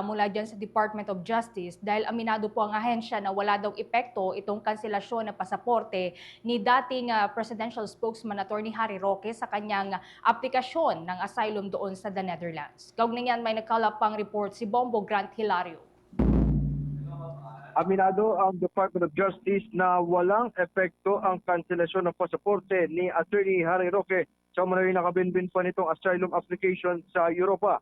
mula dyan sa Department of Justice dahil aminado po ang ahensya na wala daw epekto itong kanselasyon ng pasaporte ni dating ah, presidential spokesman Attorney Harry Roque sa kanyang aplikasyon ng asylum doon sa the Netherlands. Kaugnay niyan may nagkalap pang report si Bombo Grant Hilario. Aminado ang Department of Justice na walang epekto ang kanselasyon ng pasaporte ni Attorney Harry Roque sa manoy nakabinbin pa nitong asylum application sa Europa.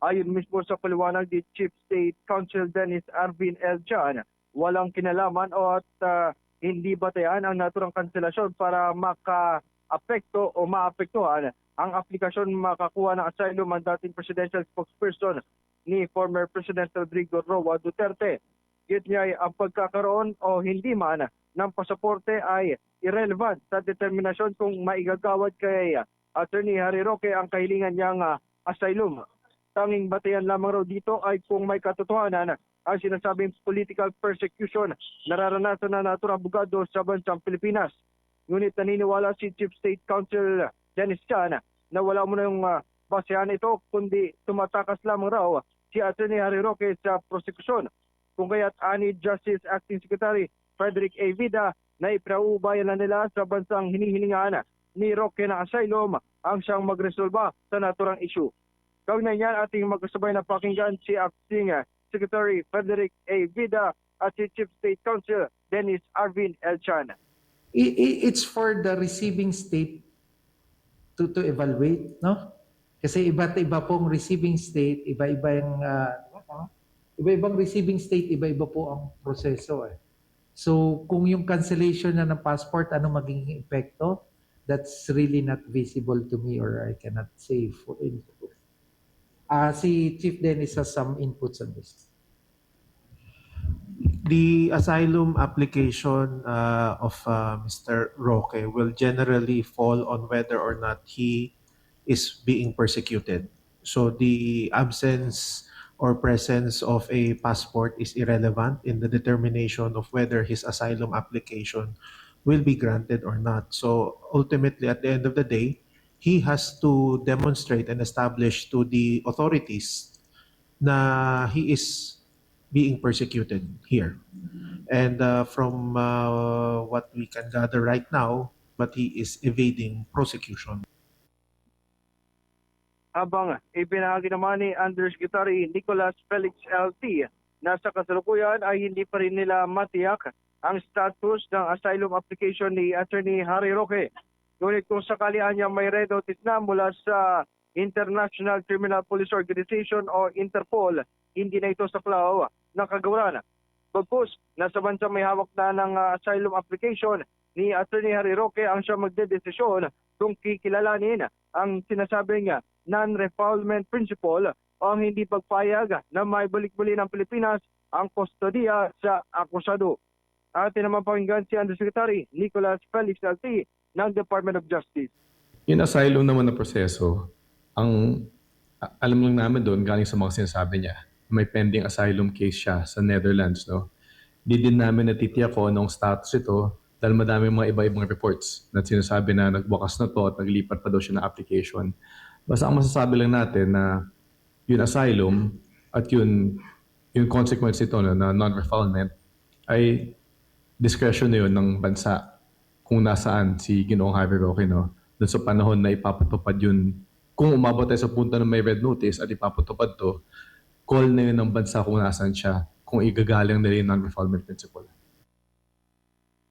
Ayon mismo sa paliwanag ni Chief State Counsel Dennis Arvin L. Chan, walang kinalaman o at ah, hindi batayan ang naturang kanselasyon para maka-apekto o maapektuhan ang aplikasyon makakuha ng asylum ang presidential spokesperson ni former President Rodrigo Roa Duterte. Git niya ay ang pagkakaroon o hindi man ng pasaporte ay irrelevant sa determinasyon kung maigagawad kay uh, Attorney Harry Roque ang kahilingan niyang uh, asylum. Tanging batayan lamang raw dito ay kung may katotohanan ang sinasabing political persecution nararanasan na naturang abogado sa bansang Pilipinas. Ngunit naniniwala si Chief State Counsel Dennis Chan na wala mo nang uh, basehan ito kundi tumatakas lamang raw si Attorney Harry Roque sa prosekusyon kung kaya't ani Justice Acting Secretary Frederick A. Vida na ipraubayan na nila sa bansang hinihilingaan ni Roque na asylum ang siyang magresolba sa naturang issue. Kaugnay niyan ating magkasabay na pakinggan si Acting uh, Secretary Frederick A. Vida at si Chief State Counsel Dennis Arvin L. Chan. I- i- it's for the receiving state to to evaluate, no? Kasi iba't iba pong receiving state, iba-iba yung ah, iba-ibang receiving state, iba-iba po ang proseso eh. So, kung yung cancellation na ng passport, ano magiging epekto? That's really not visible to me or I cannot say for Ah, si Chief Dennis has some inputs on this. The asylum application uh, of uh, Mr. Roque will generally fall on whether or not he is being persecuted. So the absence or presence of a passport is irrelevant in the determination of whether his asylum application will be granted or not. So ultimately, at the end of the day, he has to demonstrate and establish to the authorities na he is being persecuted here. And uh, from uh, what we can gather right now, but he is evading prosecution. habang ipinahagi naman ni Undersecretary Nicholas Felix LT na sa kasalukuyan ay hindi pa rin nila matiyak ang status ng asylum application ni Attorney Harry Roque. Ngunit kung sakali niya may red notice na mula sa International Criminal Police Organization o Interpol, hindi na ito sa klaw ng kagawaran. Bagkus, nasa bansa may hawak na ng uh, asylum application ni Attorney Harry Roque ang siya magdedesisyon kung kikilalanin ang sinasabing non-refoulement principle o ang hindi pagpayag na maibalik muli ng Pilipinas ang kustodiya sa akusado. Atin naman pakinggan si Undersecretary Nicholas Felix Alti ng Department of Justice. Yung asylum naman na proseso, ang alam lang namin doon galing sa mga sinasabi niya, may pending asylum case siya sa Netherlands, no? Di din namin natitiyak ko anong status ito dahil madami mga iba-ibang reports na sinasabi na nagbukas na to at naglipat pa daw siya ng application. Basta ang masasabi lang natin na yung asylum at yun yung consequence nito no, na non-refoulement ay discretion na yun ng bansa kung nasaan si Ginoong Javier Roque, no? Doon sa panahon na ipapatupad yun, kung umabot tayo sa punto na may red notice at ipapatupad to, call na yun ng bansa kung nasaan siya, kung igagalang nila yung non-refoulement principle.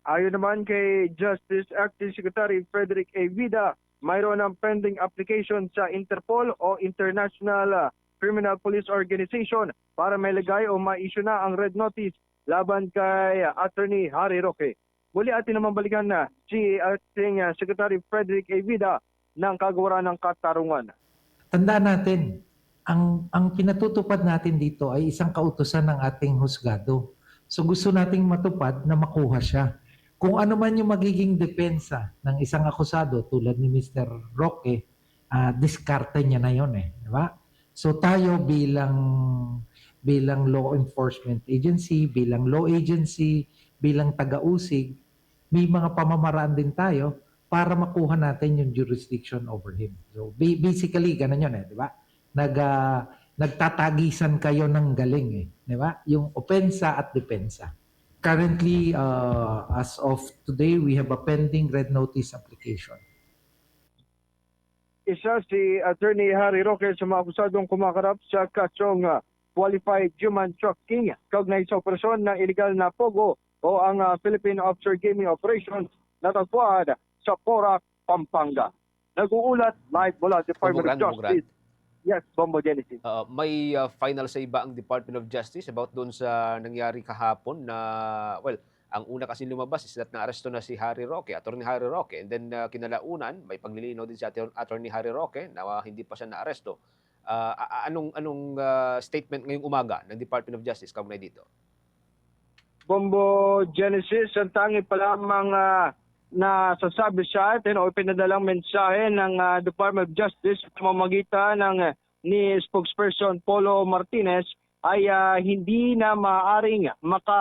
Ayon naman kay Justice Acting Secretary Frederick A. Vida, mayroon ng pending application sa Interpol o International Criminal Police Organization para may lagay o ma-issue na ang red notice laban kay Attorney Harry Roque. Muli atin naman balikan na si Acting uh, Secretary Frederick A. Ng kagawaran ng katarungan. Tandaan natin, ang ang pinatutupad natin dito ay isang kautusan ng ating husgado. So gusto nating matupad na makuha siya. Kung ano man yung magiging depensa ng isang akusado tulad ni Mr. Roque, ah diskarte niya na yon eh, di ba? So tayo bilang bilang law enforcement agency, bilang law agency, bilang taga-usig, may mga pamamaraan din tayo para makuha natin yung jurisdiction over him. So ba- basically ganun yun eh, di ba? Nag ah, nagtatagisan kayo ng galing eh. Di ba? Yung opensa at depensa. Currently, uh, as of today, we have a pending red notice application. Isa si Attorney Harry Roque sa mga akusadong kumakarap sa kasong ah, qualified human trafficking kaugnay sa operasyon ng illegal na POGO o ang ah, Philippine Offshore Gaming Operation na tagpuan sa Porac, Pampanga. Nag-uulat live mula Department Bombo of Justice. Yes, Bombo Genesis. Uh, may uh, final say ba ang Department of Justice about doon sa nangyari kahapon na, well, ang una kasi lumabas is that naaresto na si Harry Roque, Attorney Harry Roque. And then uh, kinalaunan, may paglilinaw din si Attorney Harry Roque na uh, hindi pa siya naaresto. Uh, anong anong uh, statement ngayong umaga ng Department of Justice kaugnay dito? Bombo Genesis, ang tangi pa lamang ah, na sasabi sa atin o pinadalang mensahe ng ah, Department of Justice sa pamamagitan ng ah, ni spokesperson Polo Martinez ay ah, hindi na maaaring maka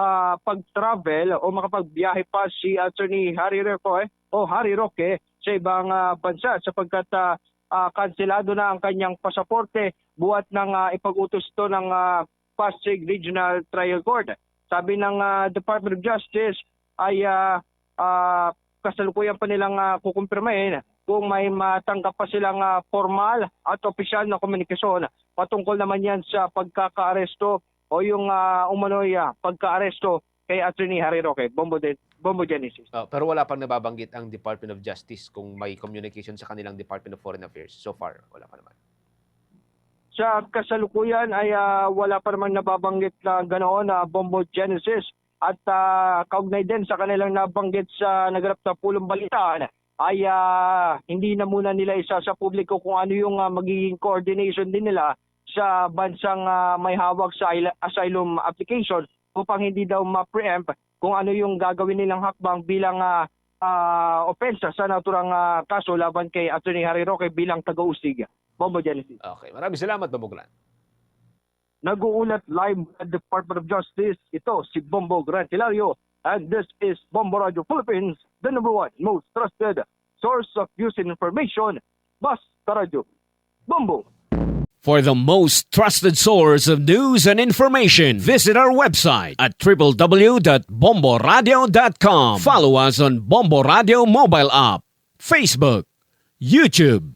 ah, pag-travel o makapagbiyahe pa si Attorney Harry Roque o Harry Roque sa ibang ah, bansa sapagkat ah, ah, kanselado na ang kanyang pasaporte buhat ng ah, ipag-utos ito ng ah, Pasig Regional Trial Court. Sabi ng ah, Department of Justice ay ah, ah, kasalukuyan pa nilang uh, kukumpirmahin kung may matanggap pa silang ah, formal at opisyal na komunikasyon patungkol naman yan sa pagkakaaresto o yung uh, umano'y ah, pagkaaresto kay Attorney Harry Roque, Bombo, de, Genesis. Uh, pero wala pang nababanggit ang Department of Justice kung may communication sa kanilang Department of Foreign Affairs. So far, wala pa naman. Sa kasalukuyan ay ah, wala pa naman nababanggit na ganoon na Bombo Genesis at ah, kaugnay din sa kanilang nabanggit sa naganap na pulong balitaan ay ah, hindi na muna nila isa sa publiko kung ano yung ah, magiging coordination din nila sa bansang ah, may hawak sa asylum application upang hindi daw ma-preempt kung ano yung gagawin nilang hakbang bilang ah, ah, opensa sa naturang ah, kaso laban kay Attorney Harry Roque bilang taga-usig. Bombo Genesis. Okay, maraming salamat, Baboglan. Nag-uulat live at Department of Justice. Ito si Bombo Gran Hilario. And this is Bombo Radio Philippines, the number one most trusted source of news and information. Basta Radio. Bombo. For the most trusted source of news and information, visit our website at www.bomboradio.com. Follow us on Bombo Radio mobile app, Facebook, YouTube,